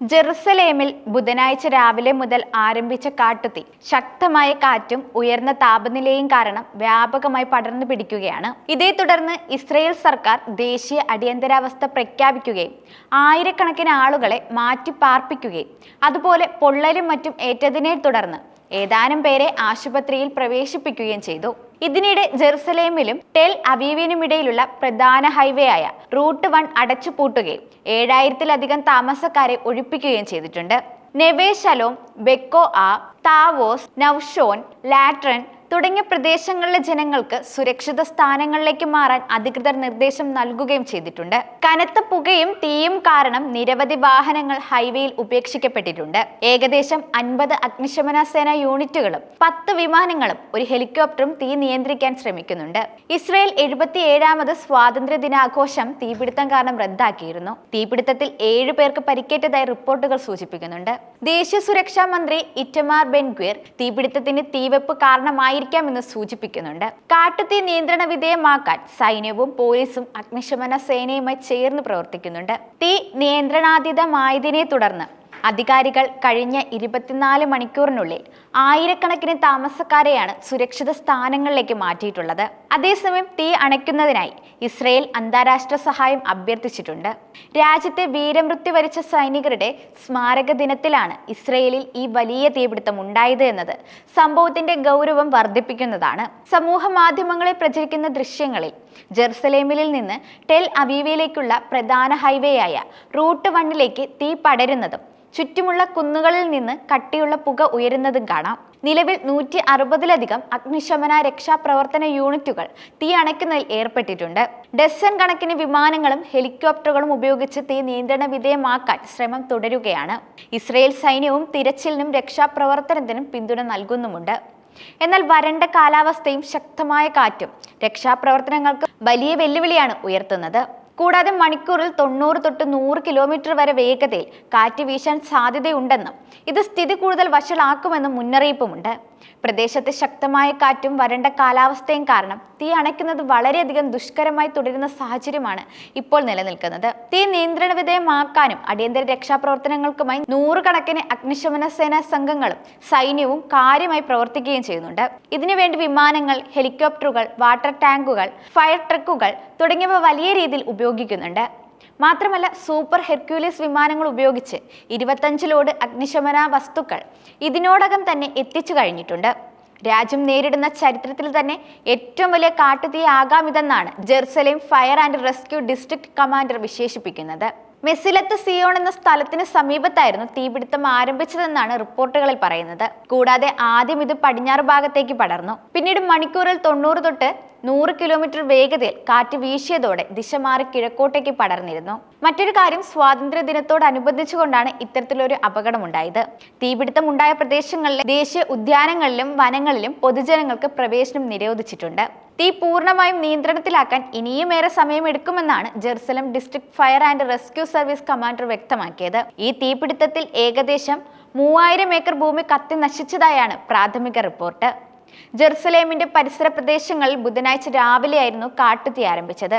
ജെറുസലേമിൽ ബുധനാഴ്ച രാവിലെ മുതൽ ആരംഭിച്ച കാട്ടുതീ ശക്തമായ കാറ്റും ഉയർന്ന താപനിലയും കാരണം വ്യാപകമായി പടർന്നു പിടിക്കുകയാണ്. ഇതേ തുടർന്ന് ഇസ്രയേൽ സർക്കാർ ദേശീയ അടിയന്തരാവസ്ഥ പ്രഖ്യാപിക്കുകയും ആയിരക്കണക്കിന് ആളുകളെ മാറ്റി പാർപ്പിക്കുകയും അതുപോലെ പൊള്ളലും മറ്റും ഏറ്റതിനെ തുടർന്ന് ഏതാനും പേരെ ആശുപത്രിയിൽ പ്രവേശിപ്പിക്കുകയും ചെയ്തു. ഇതിനിടെ ജെറുസലേമിലും ടെൽ അവീവിനുമിടയിലുള്ള പ്രധാന ഹൈവേ ആയ റൂട്ട് വൺ അടച്ചുപൂട്ടുകയും ഏഴായിരത്തിലധികം താമസക്കാരെ ഒഴിപ്പിക്കുകയും ചെയ്തിട്ടുണ്ട്. നെവേ ശലോം ബെക്കോ ആ താവോസ് നൌഷോൻ ലാട്രൻ തുടങ്ങിയ പ്രദേശങ്ങളിലെ ജനങ്ങൾക്ക് സുരക്ഷിത സ്ഥാനങ്ങളിലേക്ക് മാറാൻ അധികൃതർ നിർദ്ദേശം നൽകുകയും ചെയ്തിട്ടുണ്ട്. കനത്ത പുകയും തീയും കാരണം നിരവധി വാഹനങ്ങൾ ഹൈവേയിൽ ഉപേക്ഷിക്കപ്പെട്ടിട്ടുണ്ട്. ഏകദേശം അൻപത് അഗ്നിശമന സേന യൂണിറ്റുകളും പത്ത് വിമാനങ്ങളും ഒരു ഹെലികോപ്റ്ററും തീ നിയന്ത്രിക്കാൻ ശ്രമിക്കുന്നുണ്ട്. ഇസ്രയേൽ എഴുപത്തി ഏഴാമത് സ്വാതന്ത്ര്യ ദിനാഘോഷം തീപിടുത്തം കാരണം റദ്ദാക്കിയിരുന്നു. തീപിടുത്തത്തിൽ ഏഴു പേർക്ക് പരിക്കേറ്റതായി റിപ്പോർട്ടുകൾ സൂചിപ്പിക്കുന്നുണ്ട്. ദേശീയ സുരക്ഷാ മന്ത്രി ഇറ്റമാർ ബെൻഗ്വിർ തീപിടുത്തത്തിന് തീവെപ്പ് കാരണമായിരിക്കാമെന്ന് സൂചിപ്പിക്കുന്നുണ്ട്. കാട്ടുതീ നിയന്ത്രണ വിധേയമാക്കാൻ സൈന്യവും പോലീസും അഗ്നിശമന സേനയുമായി ചേർന്ന് പ്രവർത്തിക്കുന്നുണ്ട്. തീ നിയന്ത്രണാതീതമായതിനെ തുടർന്ന് അധികാരികൾ കഴിഞ്ഞ ഇരുപത്തിനാല് മണിക്കൂറിനുള്ളിൽ ആയിരക്കണക്കിന് താമസക്കാരെയാണ് സുരക്ഷിത സ്ഥാനങ്ങളിലേക്ക് മാറ്റിയിട്ടുള്ളത്. അതേസമയം തീ അണയ്ക്കുന്നതിനായി ഇസ്രയേൽ അന്താരാഷ്ട്ര സഹായം അഭ്യർത്ഥിച്ചിട്ടുണ്ട്. രാജ്യത്തെ വീരമൃത്യു വരിച്ച സൈനികരുടെ സ്മാരക ദിനത്തിലാണ് ഇസ്രയേലിൽ ഈ വലിയ തീപിടുത്തം ഉണ്ടായത് എന്നത് സംഭവത്തിന്റെ ഗൗരവം വർദ്ധിപ്പിക്കുന്നതാണ്. സമൂഹ മാധ്യമങ്ങളിൽ പ്രചരിക്കുന്ന ദൃശ്യങ്ങളിൽ ജെറുസലേമിൽ നിന്ന് ടെൽ അവീവയിലേക്കുള്ള പ്രധാന ഹൈവേയായ റൂട്ട് വണ്ണിലേക്ക് തീ പടരുന്നതും ചുറ്റുമുള്ള കുന്നുകളിൽ നിന്ന് കട്ടിയുള്ള പുക ഉയരുന്നതും കാണാം. നിലവിൽ നൂറ്റി അറുപതിലധികം അഗ്നിശമന രക്ഷാപ്രവർത്തന യൂണിറ്റുകൾ തീ അണയ്ക്കുന്നതിൽ ഏർപ്പെട്ടിട്ടുണ്ട്. ഡസൻ കണക്കിന് വിമാനങ്ങളും ഹെലികോപ്റ്ററുകളും ഉപയോഗിച്ച് തീ നിയന്ത്രണ വിധേയമാക്കാൻ ശ്രമം തുടരുകയാണ്. ഇസ്രയേൽ സൈന്യവും തിരച്ചിലിനും രക്ഷാപ്രവർത്തനത്തിനും പിന്തുണ നൽകുന്നുമുണ്ട്. എന്നാൽ വരണ്ട കാലാവസ്ഥയും ശക്തമായ കാറ്റും രക്ഷാപ്രവർത്തനങ്ങൾക്ക് വലിയ വെല്ലുവിളിയാണ് ഉയർത്തുന്നത്. കൂടാതെ മണിക്കൂറിൽ തൊണ്ണൂറ് തൊട്ട് നൂറ് കിലോമീറ്റർ വരെ വേഗതയിൽ കാറ്റ് വീശാൻ സാധ്യതയുണ്ടെന്നും ഇത് സ്ഥിതി കൂടുതൽ വഷളാക്കുമെന്നും മുന്നറിയിപ്പുമുണ്ട്. പ്രദേശത്തെ ശക്തമായ കാറ്റും വരണ്ട കാലാവസ്ഥയും കാരണം തീ അണയ്ക്കുന്നത് വളരെയധികം ദുഷ്കരമായി തുടരുന്ന സാഹചര്യമാണ് ഇപ്പോൾ നിലനിൽക്കുന്നത്. തീ നിയന്ത്രണ വിധേയമാക്കാനും അടിയന്തര രക്ഷാപ്രവർത്തനങ്ങൾക്കുമായി നൂറുകണക്കിന് അഗ്നിശമന സേനാ സംഘങ്ങളും സൈന്യവും കാര്യമായി പ്രവർത്തിക്കുകയും ചെയ്യുന്നുണ്ട്. ഇതിനുവേണ്ടി വിമാനങ്ങൾ ഹെലികോപ്റ്ററുകൾ വാട്ടർ ടാങ്കുകൾ ഫയർ ട്രക്കുകൾ തുടങ്ങിയവ വലിയ രീതിയിൽ ഉപയോഗിക്കുന്നുണ്ട്. മാത്രമല്ല സൂപ്പർ ഹെർക്യൂലിസ് വിമാനങ്ങൾ ഉപയോഗിച്ച് ഇരുപത്തഞ്ച് ലോഡ് അഗ്നിശമന വസ്തുക്കൾ ഇതിനോടകം തന്നെ എത്തിച്ചു കഴിഞ്ഞിട്ടുണ്ട്. രാജ്യം നേരിടുന്ന ചരിത്രത്തിൽ തന്നെ ഏറ്റവും വലിയ കാട്ടുതീയാകാമിതെന്നാണ് Jerusalem fire and rescue district commander വിശേഷിപ്പിക്കുന്നത്. മെസ്സിലത്ത് സിയോൺ എന്ന സ്ഥലത്തിന് സമീപത്തായിരുന്നു തീപിടുത്തം ആരംഭിച്ചതെന്നാണ് റിപ്പോർട്ടുകളിൽ പറയുന്നത്. കൂടാതെ ആദ്യം ഇത് പടിഞ്ഞാറ് ഭാഗത്തേക്ക് പടർന്നു. പിന്നീട് മണിക്കൂറിൽ തൊണ്ണൂറ് തൊട്ട് നൂറ് കിലോമീറ്റർ വേഗതയിൽ കാറ്റ് വീശിയതോടെ ദിശ മാറി കിഴക്കോട്ടേക്ക് പടർന്നിരുന്നു. മറ്റൊരു കാര്യം സ്വാതന്ത്ര്യ ദിനത്തോടനുബന്ധിച്ചുകൊണ്ടാണ് ഇത്തരത്തിലൊരു അപകടമുണ്ടായത്. തീപിടുത്തം ഉണ്ടായ പ്രദേശങ്ങളിലെ ദേശീയ ഉദ്യാനങ്ങളിലും വനങ്ങളിലും പൊതുജനങ്ങൾക്ക് പ്രവേശനം നിരോധിച്ചിട്ടുണ്ട്. തീ പൂർണമായും നിയന്ത്രണത്തിലാക്കാൻ ഇനിയും ഏറെ സമയമെടുക്കുമെന്നാണ് Jerusalem district fire and rescue service commander വ്യക്തമാക്കിയത്. ഈ തീപിടുത്തത്തിൽ ഏകദേശം മൂവായിരം ഏക്കർ ഭൂമി കത്തി നശിച്ചതായാണ് പ്രാഥമിക റിപ്പോർട്ട്. ജെറുസലേമിന്റെ പരിസര പ്രദേശങ്ങളിൽ ബുധനാഴ്ച രാവിലെയായിരുന്നു കാട്ടുതീ ആരംഭിച്ചത്.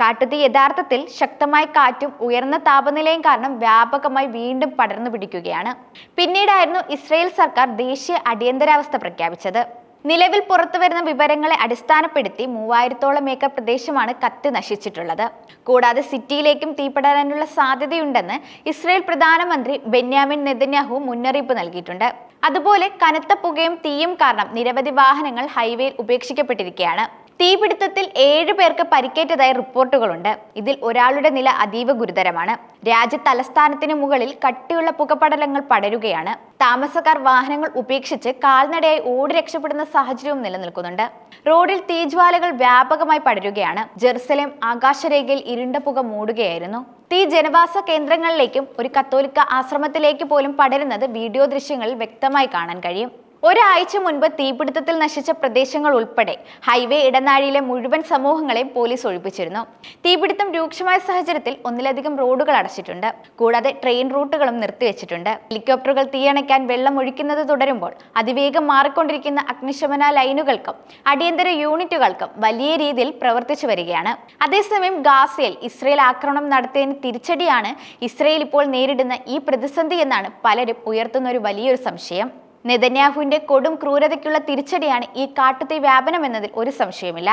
കാട്ടുതീ യഥാർത്ഥത്തിൽ ശക്തമായ കാറ്റും ഉയർന്ന താപനിലയും കാരണം വ്യാപകമായി വീണ്ടും പടർന്നു പിടിക്കുകയാണ്. പിന്നീടായിരുന്നു ഇസ്രയേൽ സർക്കാർ ദേശീയ അടിയന്തരാവസ്ഥ പ്രഖ്യാപിച്ചത്. നിലവിൽ പുറത്തുവരുന്ന വിവരങ്ങളെ അടിസ്ഥാനപ്പെടുത്തി മൂവായിരത്തോളം ഏക്കർ പ്രദേശമാണ് കത്തി നശിച്ചിട്ടുള്ളത്. കൂടാതെ സിറ്റിയിലേക്കും തീപടരാനുള്ള സാധ്യതയുണ്ടെന്ന് ഇസ്രയേൽ പ്രധാനമന്ത്രി ബെന്യാമിൻ നെതന്യാഹു മുന്നറിയിപ്പ് നൽകിയിട്ടുണ്ട്. അതുപോലെ കനത്ത പുകയും തീയും കാരണം നിരവധി വാഹനങ്ങൾ ഹൈവേയിൽ ഉപേക്ഷിക്കപ്പെട്ടിരിക്കുകയാണ്. തീപിടുത്തത്തിൽ ഏഴു പേർക്ക് പരിക്കേറ്റതായി റിപ്പോർട്ടുകളുണ്ട്. ഇതിൽ ഒരാളുടെ നില അതീവ ഗുരുതരമാണ്. രാജ്യ തലസ്ഥാനത്തിന് മുകളിൽ കട്ടിയുള്ള പുകപടലങ്ങൾ പടരുകയാണ്. താമസക്കാർ വാഹനങ്ങൾ ഉപേക്ഷിച്ച് കാൽനടയായി ഓടി രക്ഷപ്പെടുന്ന സാഹചര്യവും നിലനിൽക്കുന്നുണ്ട്. റോഡിൽ തീജ്വാലകൾ വ്യാപകമായി പടരുകയാണ്. ജെറുസലേം ആകാശരേഖയിൽ ഇരുണ്ട പുക മൂടുകയായിരുന്നു. തീ ജനവാസ കേന്ദ്രങ്ങളിലേക്കും ഒരു കത്തോലിക്ക ആശ്രമത്തിലേക്ക് പോലും പടരുന്നത് വീഡിയോ ദൃശ്യങ്ങളിൽ വ്യക്തമായി കാണാൻ കഴിയും. ഒരാഴ്ച മുൻപ് തീപിടുത്തത്തിൽ നശിച്ച പ്രദേശങ്ങൾ ഉൾപ്പെടെ ഹൈവേ ഇടനാഴിയിലെ മുഴുവൻ സമൂഹങ്ങളെയും പോലീസ് ഒഴിപ്പിച്ചിരുന്നു. തീപിടുത്തം രൂക്ഷമായ സാഹചര്യത്തിൽ ഒന്നിലധികം റോഡുകൾ അടച്ചിട്ടുണ്ട്. കൂടാതെ ട്രെയിൻ റൂട്ടുകളും നിർത്തിവെച്ചിട്ടുണ്ട്. ഹെലികോപ്റ്ററുകൾ തീയണയ്ക്കാൻ വെള്ളം ഒഴിക്കുന്നത് തുടരുമ്പോൾ അതിവേഗം മാറിക്കൊണ്ടിരിക്കുന്ന അഗ്നിശമന ലൈനുകൾക്കും അടിയന്തര യൂണിറ്റുകൾക്കും വലിയ രീതിയിൽ പ്രവർത്തിച്ചു വരികയാണ്. അതേസമയം ഗാസയിൽ ഇസ്രയേൽ ആക്രമണം നടത്തിയതിന് തിരിച്ചടിയാണ് ഇസ്രയേൽ ഇപ്പോൾ നേരിടുന്ന ഈ പ്രതിസന്ധി എന്നാണ് പലരും ഉയർത്തുന്ന ഒരു വലിയൊരു സംശയം. നെതന്യാഹുവിന്റെ കൊടും ക്രൂരതയ്ക്കുള്ള തിരിച്ചടിയാണ് ഈ കാട്ടുതീ വ്യാപനമെന്നതിൽ ഒരു സംശയമില്ല